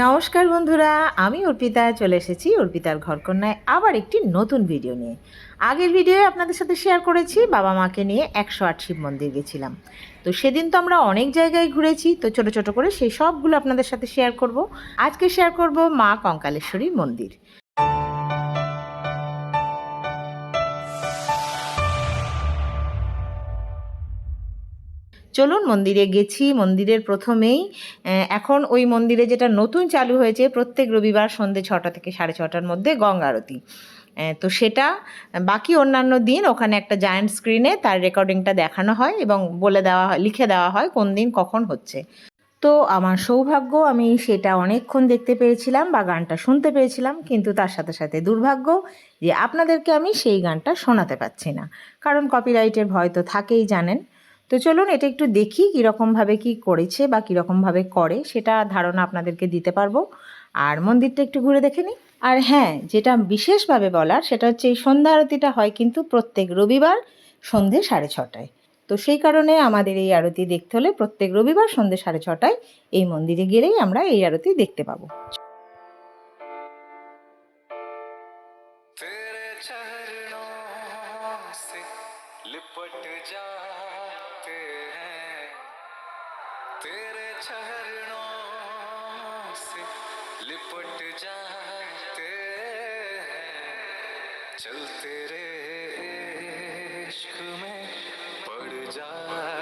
নমস্কার বন্ধুরা, আমি অর্পিতা, চলে এসেছি অর্পিতার ঘরকন্যায় আবার একটি নতুন ভিডিও নিয়ে। আগের ভিডিওয়ে আপনাদের সাথে শেয়ার করেছি, বাবা মাকে নিয়ে একশো আট শিব মন্দির গেছিলাম। তো সেদিন তো আমরা অনেক জায়গায় ঘুরেছি, তো ছোট ছোট করে সেই সবগুলো আপনাদের সাথে শেয়ার করব। আজকে শেয়ার করব মা কঙ্কালেশ্বরী মন্দির। চলুন মন্দিরে গেছি, মন্দিরের প্রথমেই এখন ওই মন্দিরে যেটা নতুন চালু হয়েছে, প্রত্যেক রবিবার সন্ধ্যে ছটা থেকে সাড়ে ছটার মধ্যে গঙ্গা আরতি। তো সেটা, বাকি অন্যান্য দিন ওখানে একটা জায়ান্ট স্ক্রিনে তার রেকর্ডিংটা দেখানো হয় এবং বলে দেওয়া হয়, লিখে দেওয়া হয় কোন দিন কখন হচ্ছে। তো আমার সৌভাগ্য, আমি সেটা অনেকক্ষণ দেখতে পেরেছিলাম বা গানটা শুনতে পেরেছিলাম, কিন্তু তার সাথে সাথে দুর্ভাগ্য যে আপনাদেরকে আমি সেই গানটা শোনাতে পারছি না। কারণ কপিরাইটের ভয় তো থাকেই, জানেন? তো চলুন এটা একটু দেখি কীরকমভাবে কি করেছে বা কীরকমভাবে করে সেটা ধারণা আপনাদেরকে দিতে পারবো আর মন্দিরটা একটু ঘুরে দেখে নিই আর হ্যাঁ যেটা বিশেষভাবে বলার সেটা হচ্ছে এই সন্ধ্যা আরতিটা হয় কিন্তু প্রত্যেক রবিবার সন্ধে সাড়ে ছটায় তো সেই কারণে আমাদের এই আরতি দেখতে হলে প্রত্যেক রবিবার সন্ধে সাড়ে ছটায় এই মন্দিরে গেলেই আমরা এই আরতি দেখতে পাবো तेरे चरणों से लिपट जाते रे से लिपट जाते हैं इश्क में पड़ जाते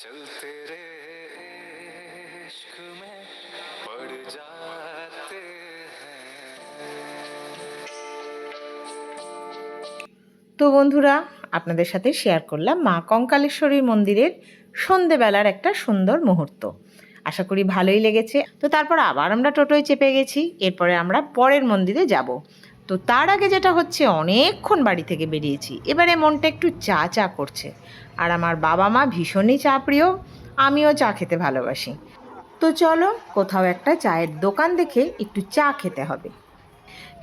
चल तेरे इश्क में पड़ जाते हैं তো বন্ধুরা আপনাদের সাথে শেয়ার করলাম মা কঙ্কালেশ্বরী মন্দিরের সন্ধেবেলার একটা সুন্দর মুহূর্ত আশা করি ভালোই লেগেছে। তো তারপর আবার আমরা টোটোয় চেপে গেছি, এরপরে আমরা পরের মন্দিরে যাব। তো তার আগে যেটা হচ্ছে, অনেকক্ষণ বাড়ি থেকে বেরিয়েছি। এবারে মনটা একটু চা চা করছে। আর আমার বাবা মা ভীষণই চা প্রিয়, আমিও চা খেতে ভালোবাসি। তো চলো, কোথাও একটা চায়ের দোকান দেখে একটু চা খেতে হবে।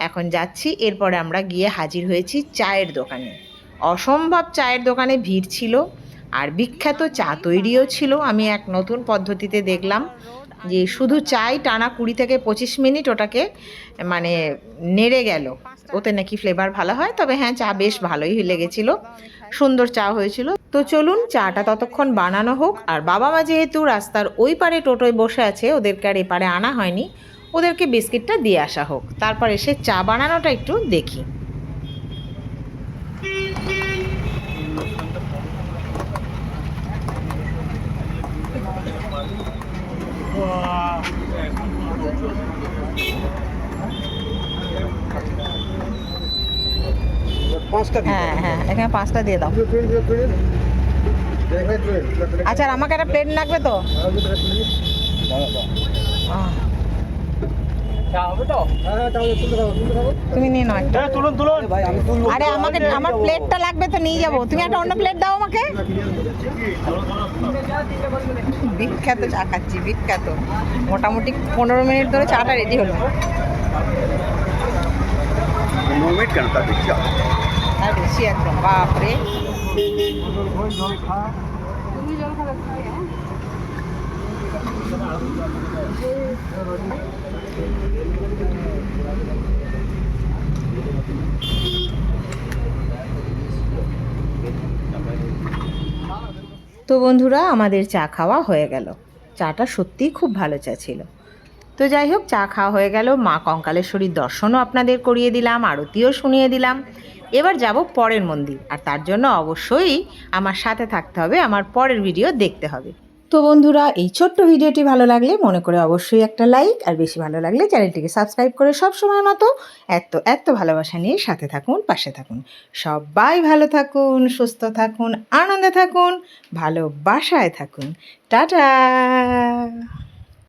এখন যাচ্ছি, এরপরে আমরা গিয়ে হাজির হয়েছি চায়ের দোকানে। অসম্ভব চায়ের দোকানে ভিড় ছিল। আর বিখ্যাত চা তৈরিও ছিল। আমি এক নতুন পদ্ধতিতে দেখলাম যে শুধু চাই টানা কুড়ি থেকে পঁচিশ মিনিট ওটাকে মানে নেড়ে গেল। ওতে নাকি ফ্লেভার ভালো হয়, তবে হ্যাঁ চা বেশ ভালোই লেগেছিল। সুন্দর চা হয়েছিল। তো চলুন চাটা ততক্ষণ বানানো হোক। আর বাবা মা যেহেতু রাস্তার ওই পারে টোটোয় বসে আছে, ওদেরকে আর এপারে আনা হয়নি। ওদেরকে বিস্কিটটা দিয়ে আসা হোক। তারপর এসে চা বানানোটা একটু দেখি পাঁচটা হ্যাঁ হ্যাঁ এখানে পাঁচটা দিয়ে দাও। আচ্ছা আর আমাকে একটা প্লেট লাগবে তো? তুমি নিয়ে নাও একটা। তুলুন তুলুন। ভাই আমি তুলবো। আরে আমাকে আমার প্লেটটা লাগবে তো নিয়ে যাব। তুমি একটা অন্য প্লেট দাও আমাকে। বিখ্যাত চা খাচ্ছি বিখ্যাত। মোটামুটি পনেরো মিনিট ধরে চাটা রেডি হলো। মিনিট কেন তা দেখছি। আর বেশি একদম? বাপরে। তো বন্ধুরা, আমাদের চা খাওয়া হয়ে গেল। চাটা সত্যিই খুব ভালো চা ছিল। তো যাই হোক, চা খাওয়া হয়ে গেল। মা কঙ্কালেশ্বরীর দর্শনও আপনাদের করিয়ে দিলাম, আরতিও শুনিয়ে দিলাম। এবার যাব পরের মন্দির, আর তার জন্য অবশ্যই আমার সাথে থাকতে হবে, আমার পরের ভিডিও দেখতে হবে। তো বন্ধুরা, এই ছোট্ট ভিডিওটি ভালো লাগলে মনে করে অবশ্যই একটা লাইক, আর বেশি ভালো লাগলে চ্যানেলটিকে সাবস্ক্রাইব করে সব সময় মতো এত এত ভালোবাসা নিয়ে সাথে থাকুন, পাশে থাকুন। সবাই ভালো থাকুন, সুস্থ থাকুন, আনন্দে থাকুন, ভালোবাসায় থাকুন। টাটা!